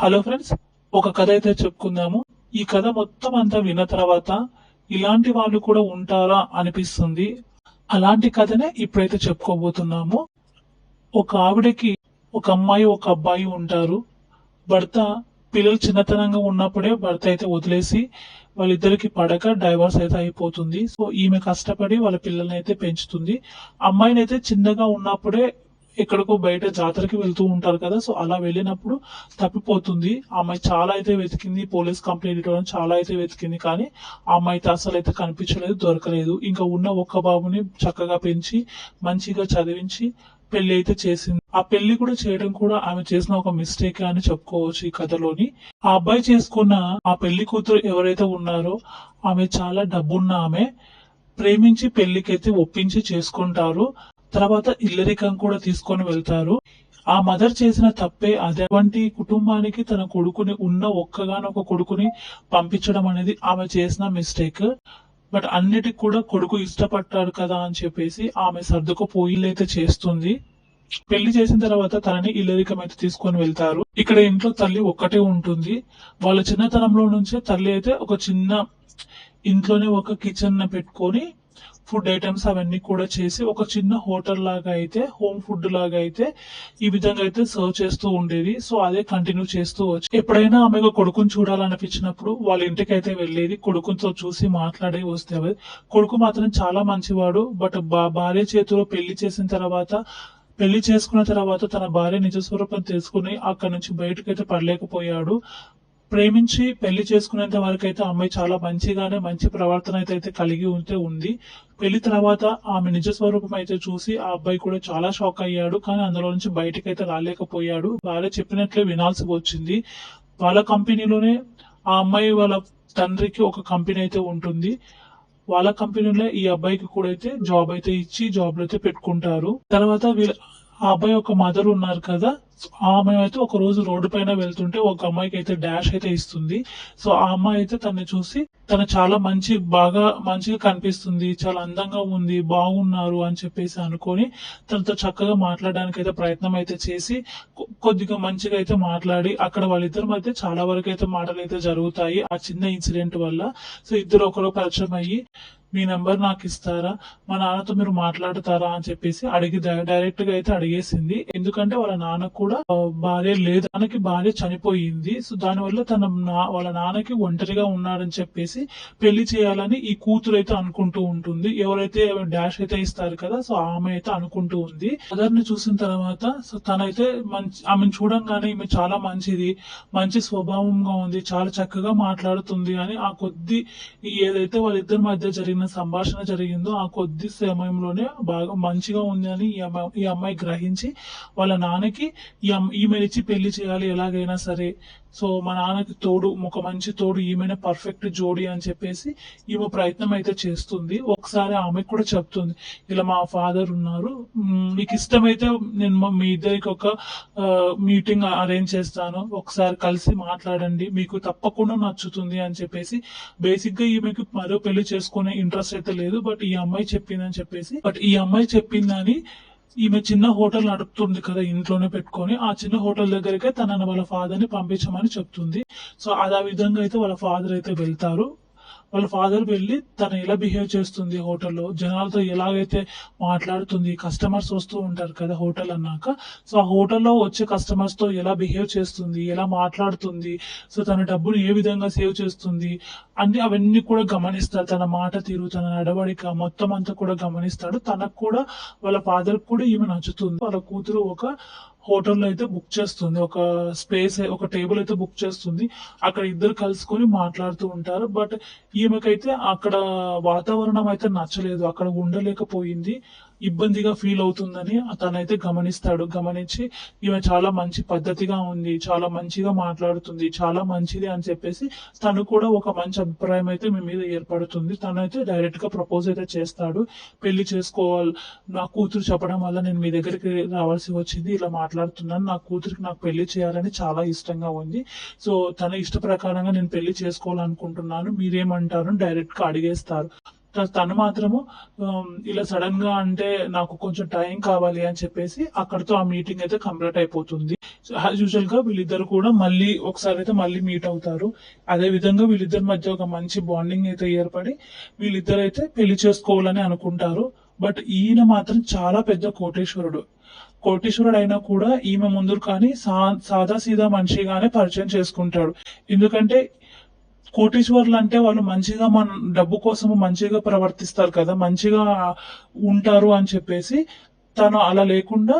Hello friends ఒక కథ అయితే చెప్పుకుందాము. ఈ కథ మొత్తం అంతా విన్న తర్వాత ఇలాంటి వాళ్ళు కూడా ఉంటారా అనిపిస్తుంది. అలాంటి కథనే ఇప్పుడైతే చెప్పుకోబోతున్నాము. ఒక ఆవిడకి ఒక అమ్మాయి ఒక అబ్బాయి ఉంటారు. భర్త పిల్లలు చిన్నతనంగా ఉన్నప్పుడే భర్త అయితే వదిలేసి వాళ్ళిద్దరికి పడక డైవర్స్ అయితే అయిపోతుంది. సో ఈమె కష్టపడి వాళ్ళ పిల్లల్ని అయితే పెంచుతుంది. అమ్మాయిని అయితే చిన్నగా ఉన్నప్పుడే ఎక్కడికో బయట జాతరకి వెళ్తూ ఉంటారు కదా సో అలా వెళ్ళినప్పుడు తప్పిపోతుంది. ఆ అమ్మాయి చాలా అయితే వెతికింది పోలీస్ కంప్లైంట్ ఇవ్వడం చాలా అయితే వెతికింది కానీ ఆ అసలు అయితే కనిపించలేదు దొరకలేదు. ఇంకా ఉన్న ఒక్క బాబుని చక్కగా పెంచి మంచిగా చదివించి పెళ్ళి అయితే చేసింది. ఆ పెళ్ళి కూడా చేయడం కూడా ఆమె చేసిన ఒక మిస్టేక్ అని చెప్పుకోవచ్చు ఈ కథలోని. ఆ అబ్బాయి చేసుకున్న ఆ పెళ్ళి కూతురు ఎవరైతే ఉన్నారో ఆమె చాలా డబ్బున్న ఆమె ప్రేమించి పెళ్ళికైతే ఒప్పించి చేసుకుంటారు. తర్వాత ఇల్లరికం కూడా తీసుకొని వెళ్తారు. ఆ మదర్ చేసిన తప్పే అటువంటి కుటుంబానికి తన కొడుకుని ఉన్న ఒక్కగానొక కొడుకుని పంపించడం అనేది ఆమె చేసిన మిస్టేక్. బట్ అన్నిటికి కూడా కొడుకు ఇష్టపడ్డాడు కదా అని చెప్పేసి ఆమె సర్దుకుపోయిలైతే చేస్తుంది. పెళ్ళి చేసిన తర్వాత తనని ఇల్లరికం అయితే తీసుకొని వెళ్తారు. ఇక్కడ ఇంట్లో తల్లి ఒక్కటే ఉంటుంది. వాళ్ళ చిన్నతనంలో నుంచే తల్లి అయితే ఒక చిన్న ఇంట్లోనే ఒక కిచెన్ పెట్టుకొని ఫుడ్ ఐటమ్స్ అవన్నీ కూడా చేసి ఒక చిన్న హోటల్ లాగా అయితే హోమ్ ఫుడ్ లాగా అయితే ఈ విధంగా అయితే సర్వ్ చేస్తూ ఉండేది. సో అదే కంటిన్యూ చేస్తూ వచ్చి ఎప్పుడైనా ఆమెకు కొడుకుని చూడాలనిపించినప్పుడు వాళ్ళ ఇంటికి అయితే వెళ్ళేది కొడుకుతో చూసి మాట్లాడి వస్తే కొడుకు మాత్రం చాలా మంచివాడు బట్ భార్య చేతిలో పెళ్ళి చేసిన తర్వాత పెళ్ళి చేసుకున్న తర్వాత తన భార్య నిజ స్వరూపం తెలుసుకుని అక్కడి నుంచి బయటకైతే పడలేకపోయాడు. ప్రేమించి పెళ్ళి చేసుకునేంత వరకు అయితే అమ్మాయి చాలా మంచిగానే మంచి ప్రవర్తన అయితే కలిగి ఉంటే ఉంది. పెళ్ళి తర్వాత ఆమె నిజ స్వరూపం అయితే చూసి ఆ అబ్బాయి కూడా చాలా షాక్ అయ్యాడు. కానీ అందులో నుంచి బయటకు అయితే రాలేకపోయాడు. భార్య చెప్పినట్లే వినాల్సి వచ్చింది. వాళ్ళ కంపెనీలోనే ఆ అమ్మాయి వాళ్ళ తండ్రికి ఒక కంపెనీ అయితే ఉంటుంది. వాళ్ళ కంపెనీలో ఈ అబ్బాయికి కూడా అయితే జాబ్ అయితే ఇచ్చి జాబ్లు అయితే పెట్టుకుంటారు. తర్వాత వీళ్ళ ఆ అబ్బాయి ఒక మదర్ ఉన్నారు కదా. ఆమె అయితే ఒక రోజు రోడ్డు పైన వెళ్తుంటే ఒక అమ్మాయికి అయితే డాష్ అయితే ఇస్తుంది. సో ఆ అమ్మాయి అయితే తనని చూసి తను చాలా మంచి బాగా మంచిగా కనిపిస్తుంది చాలా అందంగా ఉంది బాగున్నారు అని చెప్పేసి అనుకొని తనతో చక్కగా మాట్లాడడానికి అయితే ప్రయత్నం అయితే చేసి కొద్దిగా మంచిగా అయితే మాట్లాడి అక్కడ వాళ్ళిద్దరి మధ్య చాలా వరకు అయితే మాటలు అయితే జరుగుతాయి ఆ చిన్న ఇన్సిడెంట్ వల్ల. సో ఇద్దరు ఒకరు పరిచయం అయ్యి మీ నెంబర్ నాకు ఇస్తారా? మా నాన్నతో మీరు మాట్లాడతారా? అని చెప్పేసి అడిగి డైరెక్ట్గా అయితే అడిగేసింది. ఎందుకంటే వాళ్ళ నాన్న కూడా కూడా భార్య లేదు. తనకి భార్య చనిపోయింది. సో దానివల్ల తన నా- వాళ్ళ నాన్నకి ఒంటరిగా ఉన్నాడని చెప్పేసి పెళ్ళి చేయాలని ఈ కూతురు అయితే అనుకుంటూ ఉంటుంది. ఎవరైతే డాష్ అయితే ఇస్తారు కదా సో ఆమె అయితే అనుకుంటూ ఉంది. మదర్ని చూసిన తర్వాత సో తనైతే మంచి ఆమెను చూడంగానే ఈమె చాలా మంచిది మంచి స్వభావంగా ఉంది చాలా చక్కగా మాట్లాడుతుంది అని ఆ కొద్ది ఏదైతే వాళ్ళిద్దరి మధ్య జరిగిన సంభాషణ జరిగిందో ఆ కొద్ది సమయంలోనే బాగా మంచిగా ఉంది అని ఈ అమ్మాయి ఈ అమ్మాయి గ్రహించి వాళ్ళ నాన్నకి ఈ అమ్- ఈమెనిచ్చి పెళ్ళి చేయాలి ఎలాగైనా సరే. సో మా నాన్నకి తోడు ఒక మంచి తోడు ఈమెనే పర్ఫెక్ట్ జోడి అని చెప్పేసి ఈమె ప్రయత్నం అయితే చేస్తుంది. ఒకసారి ఆమెకు కూడా చెప్తుంది. ఇలా మా ఫాదర్ ఉన్నారు. మీకు ఇష్టమైతే నేను మీ ఇద్దరికి ఒక మీటింగ్ అరేంజ్ చేస్తాను. ఒకసారి కలిసి మాట్లాడండి. మీకు తప్పకుండా నచ్చుతుంది అని చెప్పేసి బేసిక్గా ఈమెకి మరో పెళ్ళి చేసుకునే ఇంట్రెస్ట్ అయితే లేదు. బట్ ఈ అమ్మాయి చెప్పిందని చెప్పేసి బట్ ఈ అమ్మాయి చెప్పిందని ఈమె చిన్న హోటల్ నడుపుతుంది కదా ఇంట్లోనే పెట్టుకొని ఆ చిన్న హోటల్ దగ్గరికే తనని వాళ్ళ ఫాదర్ని పంపించమని చెప్తుంది. సో అదే విధంగా అయితే వాళ్ళ ఫాదర్ అయితే వెళ్తారు. వాళ్ళ ఫాదర్ వెళ్ళి తను ఎలా బిహేవ్ చేస్తుంది హోటల్లో జనాలతో ఎలాగైతే మాట్లాడుతుంది? కస్టమర్స్ వస్తూ ఉంటారు కదా హోటల్ అన్నాక. సో ఆ హోటల్లో వచ్చే కస్టమర్స్తో ఎలా బిహేవ్ చేస్తుంది? ఎలా మాట్లాడుతుంది? సో తన డబ్బును ఏ విధంగా సేవ్ చేస్తుంది? అన్ని అవన్నీ కూడా గమనిస్తారు తన మాట తీరు తన నడవడిక మొత్తం అంతా కూడా గమనిస్తాడు. తనకు కూడా వాళ్ళ ఫాదర్ కూడా ఈమె నచ్చుతుంది. వాళ్ళ కూతురు ఒక హోటల్లో అయితే బుక్ చేస్తుంది. ఒక స్పేస్ ఒక టేబుల్ అయితే బుక్ చేస్తుంది. అక్కడ ఇద్దరు కలుసుకొని మాట్లాడుతూ ఉంటారు. బట్ ఈమెకైతే అక్కడ వాతావరణం అయితే నచ్చలేదు. అక్కడ ఉండలేకపోయింది. ఇబ్బందిగా ఫీల్ అవుతుందని తనైతే గమనిస్తాడు. గమనించి ఈమె చాలా మంచి పద్ధతిగా ఉంది చాలా మంచిగా మాట్లాడుతుంది చాలా మంచిది అని చెప్పేసి తను కూడా ఒక మంచి అభిప్రాయం అయితే మీ మీద ఏర్పడుతుంది. తనైతే డైరెక్ట్గా ప్రపోజ్ అయితే చేస్తాడు. పెళ్ళి చేసుకోవాలి. నా కూతురు చెప్పడం వల్ల నేను మీ దగ్గరికి రావాల్సి వచ్చింది. ఇలా మాట్లాడుతున్నాను. నా కూతురికి నాకు పెళ్ళి చేయాలని చాలా ఇష్టంగా ఉంది. సో తన ఇష్ట ప్రకారంగా నేను పెళ్ళి చేసుకోవాలనుకుంటున్నాను. మీరేమంటారు డైరెక్ట్గా అడిగేస్తారు. తను మాత్రము ఇలా సడన్గా అంటే నాకు కొంచెం టైం కావాలి అని చెప్పేసి అక్కడతో ఆ మీటింగ్ అయితే కంప్లీట్ అయిపోతుంది. యాజ్ యూజువల్గా వీళ్ళిద్దరు కూడా మళ్ళీ ఒకసారి అయితే మళ్ళీ మీట్ అవుతారు. అదే విధంగా వీళ్ళిద్దరి మధ్య ఒక మంచి బాండింగ్ అయితే ఏర్పడి వీళ్ళిద్దరు అయితే పెళ్ళి చేసుకోవాలని అనుకుంటారు. బట్ ఈయన మాత్రం చాలా పెద్ద కోటేశ్వరుడు. కోటేశ్వరుడు అయినా కూడా ఈమె ముందు కానీ సా సాదా సీదా మనిషిగానే పరిచయం చేసుకుంటాడు. ఎందుకంటే కోటీశ్వర్లు అంటే వాళ్ళు మంచిగా మన డబ్బు కోసం మంచిగా ప్రవర్తిస్తారు కదా మంచిగా ఉంటారు అని చెప్పేసి తను అలా లేకుండా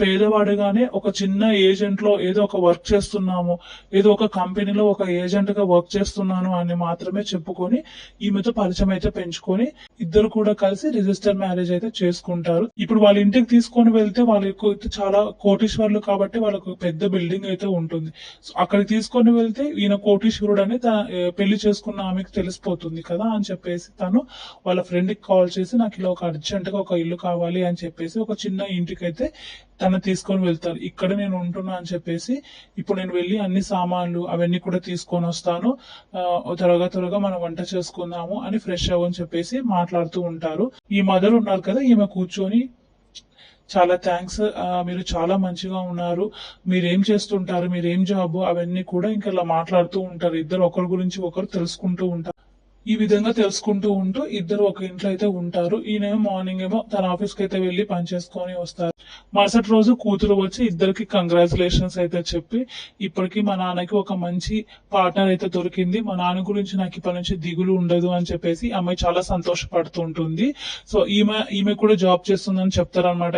పేదవాడిగానే ఒక చిన్న ఏజెంట్లో ఏదో ఒక వర్క్ చేస్తున్నాము ఏదో ఒక కంపెనీలో ఒక ఏజెంట్గా వర్క్ చేస్తున్నాను అని మాత్రమే చెప్పుకొని ఈమెతో పరిచయం అయితే పెంచుకొని ఇద్దరు కూడా కలిసి రిజిస్టర్ మ్యారేజ్ అయితే చేసుకుంటారు. ఇప్పుడు వాళ్ళ ఇంటికి తీసుకొని వెళ్తే వాళ్ళకు చాలా కోటీశ్వర్లు కాబట్టి వాళ్ళకు పెద్ద బిల్డింగ్ అయితే ఉంటుంది. సో అక్కడికి తీసుకొని వెళ్తే ఈయన కోటీశ్వరుడు అని తన పెళ్ళి చేసుకున్న ఆమెకు తెలిసిపోతుంది కదా అని చెప్పేసి తను వాళ్ళ ఫ్రెండ్కి కాల్ చేసి నాకు ఇలా ఒక అర్జెంట్గా ఒక ఇల్లు కావాలి అని చెప్పేసి ఒక చిన్న ఇంటికైతే తను తీసుకొని వెళ్తారు. ఇక్కడ నేను ఉంటున్నా అని చెప్పేసి ఇప్పుడు నేను వెళ్ళి అన్ని సామాన్లు అవన్నీ కూడా తీసుకొని వస్తాను. త్వరగా త్వరగా మనం వంట చేసుకుందాము అని ఫ్రెష్ అవ్వని చెప్పేసి మాట్లాడుతూ ఉంటారు. ఈ మదర్ ఉన్నారు కదా ఈమె కూర్చొని చాలా థ్యాంక్స్. మీరు చాలా మంచిగా ఉన్నారు. మీరేం చేస్తుంటారు? మీరు ఏం జాబ్? అవన్నీ కూడా ఇంకా ఇలా మాట్లాడుతూ ఉంటారు. ఇద్దరు ఒకరి గురించి ఒకరు తెలుసుకుంటూ ఉంటారు. ఈ విధంగా తెలుసుకుంటూ ఉంటూ ఇద్దరు ఒక ఇంట్లో అయితే ఉంటారు. ఈయనేమో మార్నింగ్ ఏమో తన ఆఫీస్కి అయితే వెళ్ళి పని చేసుకొని వస్తారు. మరుసటి రోజు కూతురు వచ్చి ఇద్దరికి కంగ్రాచులేషన్స్ అయితే చెప్పి ఇప్పటికీ మా నాన్నకి ఒక మంచి పార్ట్నర్ అయితే దొరికింది. మా నాన్న గురించి నాకు ఇప్పటి నుంచి దిగులు ఉండదు అని చెప్పేసి అమ్మాయి చాలా సంతోషపడుతూ ఉంటుంది. సో ఈమె ఈమె కూడా జాబ్ చేస్తుందని చెప్తారనమాట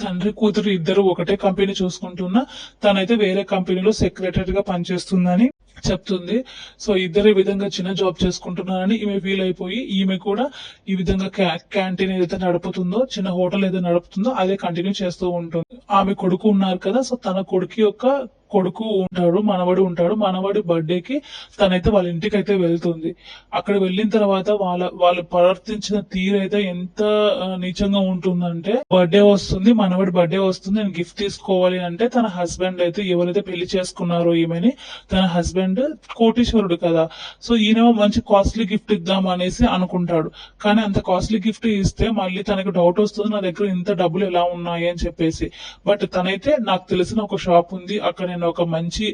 తండ్రి కూతురు ఇద్దరు ఒకటే కంపెనీ చూసుకుంటున్నా తనైతే వేరే కంపెనీలో సెక్రటరీగా పనిచేస్తుందని చెప్తుంది. సో ఇద్దరు ఈ విధంగా చిన్న జాబ్ చేసుకుంటున్నారని ఈమె ఫీల్ అయిపోయి ఈమె కూడా ఈ విధంగా క్యాంటీన్ ఏదైతే నడుపుతుందో చిన్న హోటల్ ఏదైతే నడుపుతుందో అదే కంటిన్యూ చేస్తూ ఉంటుంది. ఆమె కొడుకు ఉన్నారు కదా సో తన కొడుకు యొక్క కొడుకు ఉంటాడు మనవడు ఉంటాడు. మనవడి బర్త్డేకి తనైతే వాళ్ళ ఇంటికి అయితే వెళ్తుంది. అక్కడ వెళ్ళిన తర్వాత వాళ్ళ వాళ్ళు ప్రవర్తించిన తీరైతే ఎంత నీచంగా ఉంటుందంటే బర్త్డే వస్తుంది మనవడి బర్త్డే వస్తుంది నేను గిఫ్ట్ తీసుకోవాలి అంటే తన హస్బెండ్ అయితే ఎవరైతే పెళ్ళి చేసుకున్నారో ఈమెని తన హస్బెండ్ కోటీశ్వరుడు కదా. సో ఈయనేమో మంచి కాస్ట్లీ గిఫ్ట్ ఇద్దాం అనేసి అనుకుంటాడు. కానీ అంత కాస్ట్లీ గిఫ్ట్ ఇస్తే మళ్ళీ తనకు డౌట్ వస్తుంది నా దగ్గర ఇంత డబ్బులు ఎలా ఉన్నాయి అని చెప్పేసి. బట్ తనైతే నాకు తెలిసిన ఒక షాప్ ఉంది అక్కడ నేను ఒక మంచి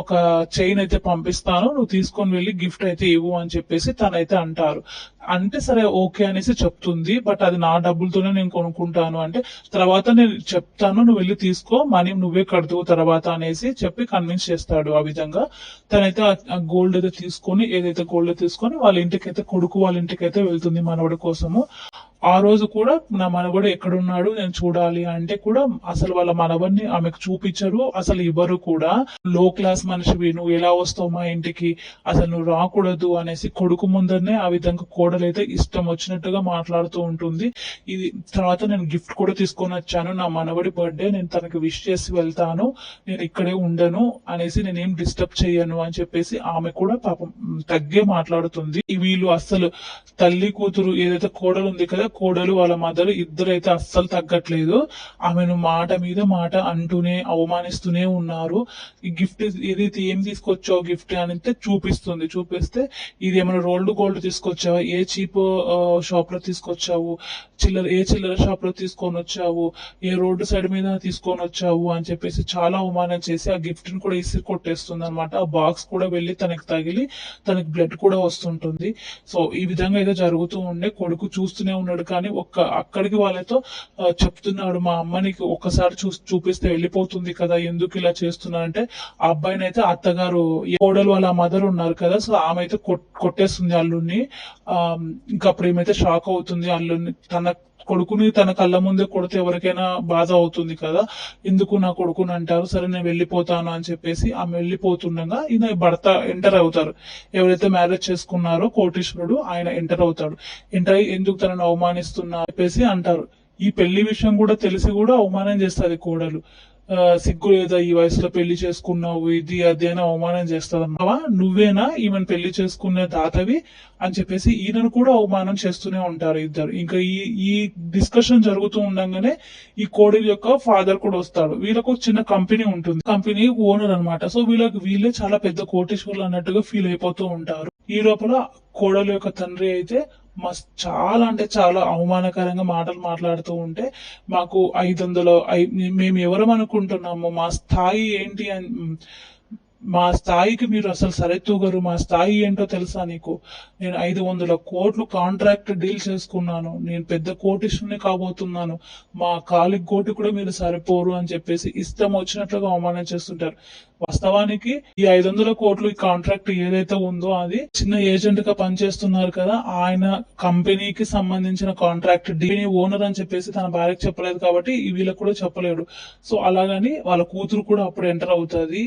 ఒక చైన్ అయితే పంపిస్తాను. నువ్వు తీసుకొని వెళ్ళి గిఫ్ట్ అయితే ఇవ్వు అని చెప్పేసి తనైతే అంటారు. అంటే సరే ఓకే అనేసి చెప్తుంది. బట్ అది నా డబ్బులతోనే నేను కొనుక్కుంటాను అంటే తర్వాత నేను చెప్తాను నువ్వు వెళ్ళి తీసుకో మనీ నువ్వే కడుతువు తర్వాత అనేసి చెప్పి కన్విన్స్ చేస్తాడు ఆ విధంగా. తనైతే ఆ గోల్డ్ అయితే తీసుకొని ఏదైతే గోల్డ్ తీసుకొని వాళ్ళ ఇంటికి అయితే కొడుకు వాళ్ళ ఇంటికి అయితే వెళ్తుంది మనవడి కోసము. ఆ రోజు కూడా నా మనవడు ఎక్కడున్నాడు నేను చూడాలి అంటే కూడా అసలు వాళ్ళ మనవడిని ఆమెకు చూపించరు. అసలు ఇవ్వరు కూడా. లో క్లాస్ మనిషివి నువ్వు ఎలా వస్తావు మా ఇంటికి? అసలు నువ్వు రాకూడదు అనేసి కొడుకు ముందరనే ఆ విధంగా కోడలైతే ఇష్టం వచ్చినట్టుగా మాట్లాడుతూ ఉంటుంది. ఇది తర్వాత నేను గిఫ్ట్ కూడా తీసుకొని వచ్చాను. నా మనవడి బర్త్డే నేను తనకి విష్ చేసి వెళ్తాను. నేను ఇక్కడే ఉండను అనేసి నేనేం డిస్టర్బ్ చేయను అని చెప్పేసి ఆమె కూడా పాపం తగ్గే మాట్లాడుతుంది. వీళ్ళు అస్సలు తల్లి కూతురు ఏదైతే కోడలు ఉంది కదా కోడలు వాళ్ళ మదర్ ఇద్దరు అయితే అస్సలు తగ్గట్లేదు. ఆమెను మాట మీద మాట అంటూనే అవమానిస్తూనే ఉన్నారు. ఈ గిఫ్ట్ ఏదైతే ఏం తీసుకొచ్చావు గిఫ్ట్ అని అయితే చూపిస్తుంది. చూపిస్తే ఇది ఏమైనా రోల్డ్ గోల్డ్ తీసుకొచ్చావా? ఏ చీప్ షాప్లో తీసుకొచ్చావు? చిల్లర ఏ చిల్లర షాప్లో తీసుకొని వచ్చావు ఏ రోడ్డు సైడ్ మీద తీసుకొని వచ్చావు అని చెప్పేసి చాలా అవమానం చేసి ఆ గిఫ్ట్ని కూడా ఇసిరి కొట్టేస్తుంది అనమాట ఆ బాక్స్ కూడా వెళ్ళి తనకి తగిలి తనకి బ్లడ్ కూడా వస్తుంటుంది. సో ఈ విధంగా అయితే జరుగుతూ ఉండే కొడుకు చూస్తూనే ఉన్నాడు. కానీ ఒక్క అక్కడికి వాళ్ళతో చెప్తున్నాడు మా అమ్మని ఒక్కసారి చూ చూపిస్తే వెళ్ళిపోతుంది కదా ఎందుకు ఇలా చేస్తున్నా? అంటే ఆ అబ్బాయిని అయితే అత్తగారు ఈ కోడలు వాళ్ళ మదర్ ఉన్నారు కదా సో ఆమె అయితే కొట్టేస్తుంది అల్లుడిని ఆ, ఇంకా అప్పుడు ఏమైతే షాక్ అవుతుంది అల్లుడిని తన కొడుకుని తన కళ్ళ ముందే కొడితే ఎవరికైనా బాధ అవుతుంది కదా? ఎందుకు నా కొడుకుని అంటారు? సరే నేను వెళ్ళిపోతాను అని చెప్పేసి ఆమె వెళ్ళిపోతుండగా ఈయన భర్త ఎంటర్ అవుతారు. ఎవరైతే మ్యారేజ్ చేసుకున్నారో కోటీశ్వరుడు ఆయన ఎంటర్ అవుతాడు. ఎంటర్ అయ్యి ఎందుకు తనను అవమానిస్తున్నా? చెప్పేసి అంటారు. ఈ పెళ్ళి విషయం కూడా తెలిసి కూడా అవమానం చేస్తుంది కోడలు. సిగ్గు లేదా ఈ వయసులో పెళ్ళి చేసుకున్నావు ఇది అది అని అవమానం చేస్తుంది నువ్వేనా ఈమెను పెళ్ళి చేసుకునే దాతవి అని చెప్పేసి ఈయనను కూడా అవమానం చేస్తూనే ఉంటారు ఇద్దరు. ఇంకా ఈ ఈ డిస్కషన్ జరుగుతూ ఉండగానే ఈ కోడలి యొక్క ఫాదర్ కూడా వస్తాడు. వీళ్ళకు చిన్న కంపెనీ ఉంటుంది. కంపెనీ ఓనర్ అన్నమాట. సో వీళ్ళకి వీళ్ళే చాలా పెద్ద కోటేశ్వర్లు అన్నట్టుగా ఫీల్ అయిపోతూ ఉంటారు. ఈ లోపల కోడలు యొక్క తండ్రి అయితే మస్ చాలా అంటే చాలా అవమానకరంగా మాటలు మాట్లాడుతూ ఉంటే మాకు ఐదు వందలు ఐ- మేము ఎవరం అనుకుంటున్నాము మా స్థాయి ఏంటి అని మా స్థాయికి మీరు అసలు సరితూగరు మా స్థాయి ఏంటో తెలుసా నీకు? నేను ఐదు వందల కోట్లు కాంట్రాక్ట్ డీల్ చేసుకున్నాను. నేను పెద్ద కోటిష్ని కాబోతున్నాను. మా కాలికి కోటి కూడా మీరు సరిపోరు అని చెప్పేసి ఇష్టం వచ్చినట్లుగా అవమానం చేస్తుంటారు. వాస్తవానికి ఈ ఐదు వందల కోట్లు ఈ కాంట్రాక్ట్ ఏదైతే ఉందో అది చిన్న ఏజెంట్గా పనిచేస్తున్నారు కదా ఆయన కంపెనీకి సంబంధించిన కాంట్రాక్ట్ డీల్ ఓనర్ అని చెప్పేసి తన భార్యకి చెప్పలేదు కాబట్టి వీళ్ళకి కూడా చెప్పలేడు. సో అలాగని వాళ్ళ కూతురు కూడా అప్పుడు ఎంటర్ అవుతుంది.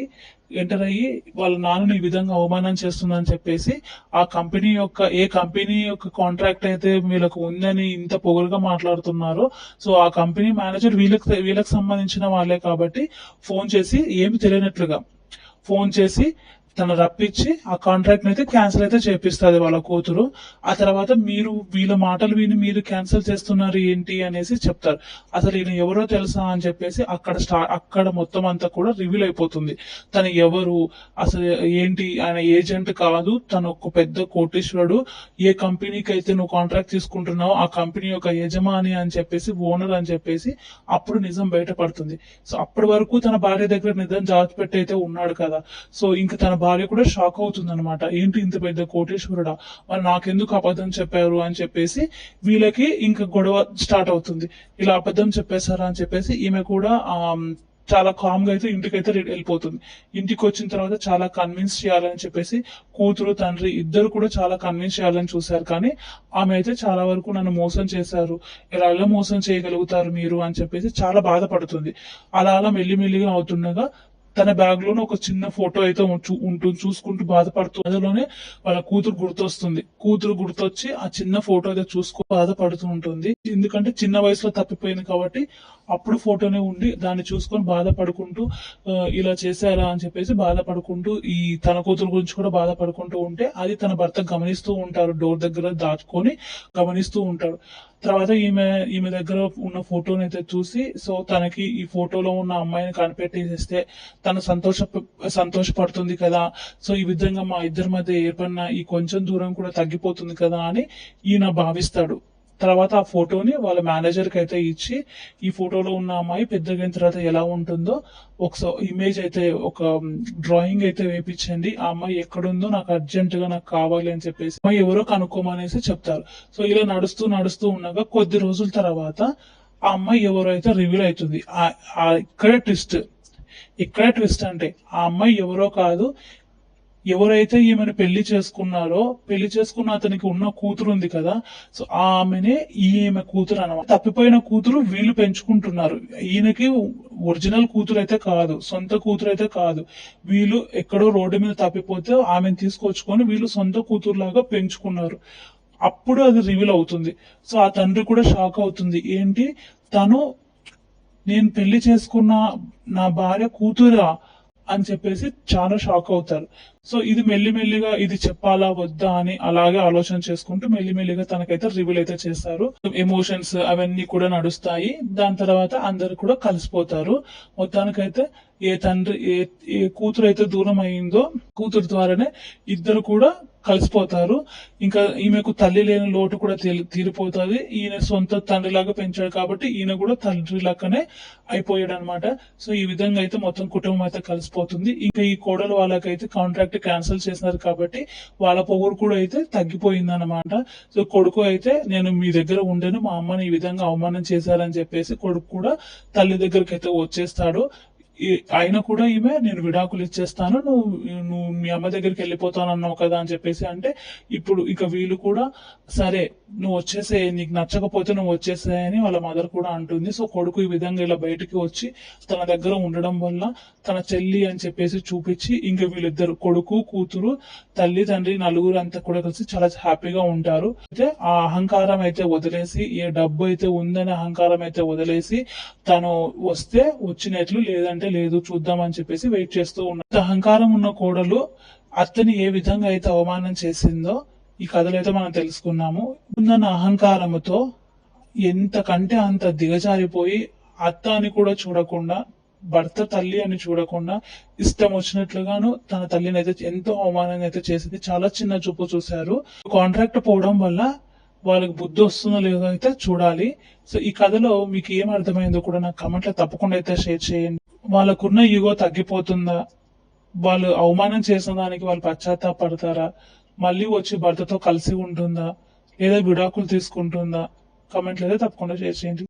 ఎంటర్ అయ్యి వాళ్ళ నాన్నని ఈ విధంగా అవమానం చేస్తుందని చెప్పేసి ఆ కంపెనీ యొక్క ఏ కంపెనీ యొక్క కాంట్రాక్ట్ అయితే వీళ్ళకు ఉందని ఇంత పొగరుగా మాట్లాడుతున్నారో సో ఆ కంపెనీ మేనేజర్ వీళ్ళకి వీళ్ళకి సంబంధించిన వాళ్ళే కాబట్టి ఫోన్ చేసి ఏమి తెలియనట్లుగా ఫోన్ చేసి తను రప్పించి ఆ కాంట్రాక్ట్ అయితే క్యాన్సిల్ అయితే చేపిస్తుంది వాళ్ళ కూతురు. ఆ తర్వాత మీరు వీళ్ళ మాటలు విని మీరు క్యాన్సిల్ చేస్తున్నారు ఏంటి అనేసి చెప్తారు. అసలు ఈయన ఎవరో తెలుసా అని చెప్పేసి అక్కడ స్టా అక్కడ మొత్తం అంతా కూడా రివీల్ అయిపోతుంది. తను ఎవరు అసలు ఏంటి ఆయన ఏజెంట్ కాదు తను ఒక పెద్ద కోటీశ్వరుడు. ఏ కంపెనీకి అయితే నువ్వు కాంట్రాక్ట్ తీసుకుంటున్నావో ఆ కంపెనీ యొక్క యజమాని అని చెప్పేసి ఓనర్ అని చెప్పేసి అప్పుడు నిజం బయటపడుతుంది. సో అప్పటి వరకు తన భార్య దగ్గర నిజం జాగ్రత్త అయితే ఉన్నాడు కదా. సో ఇంకా తన భార్య కూడా షాక్ అవుతుంది అనమాట ఏంటి ఇంత పెద్ద కోటేశ్వరుడా? మరి నాకెందుకు అబద్ధం చెప్పారు? అని చెప్పేసి వీళ్ళకి ఇంకా గొడవ స్టార్ట్ అవుతుంది. ఇలా అబద్ధం చెప్పేశారా? అని చెప్పేసి ఈమె కూడా చాలా కామ్గా అయితే ఇంటికైతే వెళ్ళిపోతుంది. ఇంటికి వచ్చిన తర్వాత చాలా కన్విన్స్ చేయాలని చెప్పేసి కూతురు తండ్రి ఇద్దరు కూడా చాలా కన్విన్స్ చేయాలని చూశారు. కానీ ఆమె అయితే చాలా వరకు నన్ను మోసం చేశారు. ఇలా ఎలా మోసం చేయగలుగుతారు మీరు? అని చెప్పేసి చాలా బాధపడుతుంది. అలా అలా మెల్లిమెల్లిగా అవుతుండగా తన బ్యాగ్లోనే ఒక చిన్న ఫోటో అయితే ఉంటుంది చూసుకుంటూ బాధపడుతూ అందులోనే వాళ్ళ కూతురు గుర్తొస్తుంది. కూతురు గుర్తొచ్చి ఆ చిన్న ఫోటో అయితే చూసుకో బాధపడుతూ ఉంటుంది. ఎందుకంటే చిన్న వయసులో తప్పిపోయింది కాబట్టి అప్పుడు ఫోటోనే ఉండి దాన్ని చూసుకొని బాధపడుకుంటూ ఇలా చేశారా అని చెప్పేసి బాధపడుకుంటూ ఈ తన కూతురు గురించి కూడా బాధపడుకుంటూ ఉంటే అది తన భర్త గమనిస్తూ ఉంటారు డోర్ దగ్గర దాచుకొని గమనిస్తూ ఉంటాడు తర్వాత ఈమె ఈమె దగ్గర ఉన్న ఫోటోని అయితే చూసి సో తనకి ఈ ఫోటోలో ఉన్న అమ్మాయిని కనిపెట్టేసేస్తే తను సంతోష సంతోషపడుతుంది కదా సో ఈ విధంగా మా ఇద్దరి మధ్య ఏర్పడిన ఈ కొంచెం దూరం కూడా తగ్గిపోతుంది కదా అని ఈయన భావిస్తాడు. తర్వాత ఆ ఫోటోని వాళ్ళ మేనేజర్కి అయితే ఇచ్చి ఈ ఫోటోలో ఉన్న అమ్మాయి పెద్దగైన తర్వాత ఎలా ఉంటుందో ఒకసారి ఇమేజ్ అయితే ఒక డ్రాయింగ్ అయితే వేపించండి. ఆ అమ్మాయి ఎక్కడుందో నాకు అర్జెంటుగా నాకు కావాలి అని చెప్పేసి అమ్మాయి ఎవరో కనుక్కోమనేసి చెప్తారు. సో ఇలా నడుస్తూ నడుస్తూ ఉండగా కొద్ది రోజుల తర్వాత ఆ అమ్మాయి ఎవరో అయితే రివీల్ అవుతుంది ఆ- ఇక్కడే ట్విస్ట్ ఇక్కడే ట్విస్ట్ అంటే ఆ అమ్మాయి ఎవరో కాదు ఎవరైతే ఈమెను పెళ్ళి చేసుకున్నారో పెళ్ళి చేసుకున్న అతనికి ఉన్న కూతురు ఉంది కదా సో ఆమెనే ఈమె కూతురు అనమాట తప్పిపోయిన కూతురు వీళ్ళు పెంచుకుంటున్నారు. ఈయనకి ఒరిజినల్ కూతురు అయితే కాదు సొంత కూతురు అయితే కాదు. వీళ్ళు ఎక్కడో రోడ్డు మీద తప్పిపోతే ఆమెను తీసుకొచ్చుకొని వీళ్ళు సొంత కూతురులాగా పెంచుకున్నారు. అప్పుడు అది రివీల్ అవుతుంది. సో ఆ తండ్రి కూడా షాక్ అవుతుంది. ఏంటి? తను నేను పెళ్ళి చేసుకున్న నా భార్య కూతురా అని చెప్పేసి చాలా షాక్ అవుతారు. సో ఇది మెల్లిమెల్లిగా ఇది చెప్పాలా వద్దా అని అలాగే ఆలోచన చేసుకుంటూ మెల్లిమెల్లిగా తనకైతే రివీల్ అయితే చేస్తారు. ఎమోషన్స్ అవన్నీ కూడా నడుస్తాయి. దాని తర్వాత అందరు కూడా కలిసిపోతారు. మొత్తానికైతే ఏ తండ్రి ఏ ఏ కూతురు అయితే దూరం అయిందో కూతురు ద్వారానే ఇద్దరు కూడా కలిసిపోతారు. ఇంకా ఈమెకు తల్లి లేని లోటు కూడా తీరిపోతుంది. ఈయన సొంత తండ్రిలాగా పెంచాడు కాబట్టి ఈయన కూడా తండ్రి లాగానే అయిపోయాడు అనమాట సో ఈ విధంగా అయితే మొత్తం కుటుంబం అయితే కలిసిపోతుంది. ఇంకా ఈ కోడలు వాళ్ళకైతే కాంట్రాక్ట్ క్యాన్సిల్ చేసినారు కాబట్టి వాళ్ళ పొగరు కూడా అయితే తగ్గిపోయింది అనమాట సో కొడుకు అయితే నేను మీ దగ్గర ఉండను మా అమ్మని ఈ విధంగా అవమానం చేశారని చెప్పేసి కొడుకు కూడా తల్లి దగ్గరికి అయితే వచ్చేస్తాడు. ఆయన కూడా ఈమె నేను విడాకులు ఇచ్చేస్తాను నువ్వు నువ్వు మీ అమ్మ దగ్గరికి వెళ్ళిపోతాను అన్నావు కదా అని చెప్పేసి అంటే ఇప్పుడు ఇక వీళ్ళు కూడా సరే నువ్వు వచ్చేసే నీకు నచ్చకపోతే నువ్వు వచ్చేసాయని వాళ్ళ మదర్ కూడా అంటుంది. సో కొడుకు ఈ విధంగా ఇలా బయటికి వచ్చి తన దగ్గర ఉండడం వల్ల తన చెల్లి అని చెప్పేసి చూపించి ఇంకా వీళ్ళిద్దరు కొడుకు కూతురు తల్లి తండ్రి నలుగురు అంతా కూడా కలిసి చాలా హ్యాపీగా ఉంటారు. అయితే ఆ అహంకారం అయితే వదిలేసి ఏ డబ్బు అయితే ఉందనే అహంకారం అయితే వదిలేసి తను వస్తే వచ్చినట్లు లేదంటే లేదు చూద్దామని చెప్పేసి వెయిట్ చేస్తూ ఉన్నారు. అహంకారం ఉన్న కోడలు అత్తని ఏ విధంగా అయితే అవమానం చేసిందో ఈ కథలో అయితే మనం తెలుసుకున్నాము. ఉన్న అహంకారముతో ఎంతకంటే అంత దిగజారిపోయి అత్త అని కూడా చూడకుండా భర్త తల్లి అని చూడకుండా ఇష్టం వచ్చినట్లుగాను తన తల్లిని అయితే ఎంతో అవమానంగా అయితే చేసింది. చాలా చిన్న చూపు చూశారు. కాంట్రాక్ట్ పోవడం వల్ల వాళ్ళకి బుద్ధి వస్తుందో లేదో అయితే చూడాలి. సో ఈ కథలో మీకు ఏం అర్థమైందో కూడా నాకు కమెంట్లో తప్పకుండా అయితే షేర్ చేయండి. వాళ్ళకున్న ఈగో తగ్గిపోతుందా? వాళ్ళు అవమానం చేసిన దానికి వాళ్ళు పశ్చాత్తాపడతారా మళ్ళీ వచ్చి భర్తతో కలిసి ఉంటుందా? లేదా విడాకులు తీసుకుంటుందా? కమెంట్లు అయితే తప్పకుండా చేసేయండి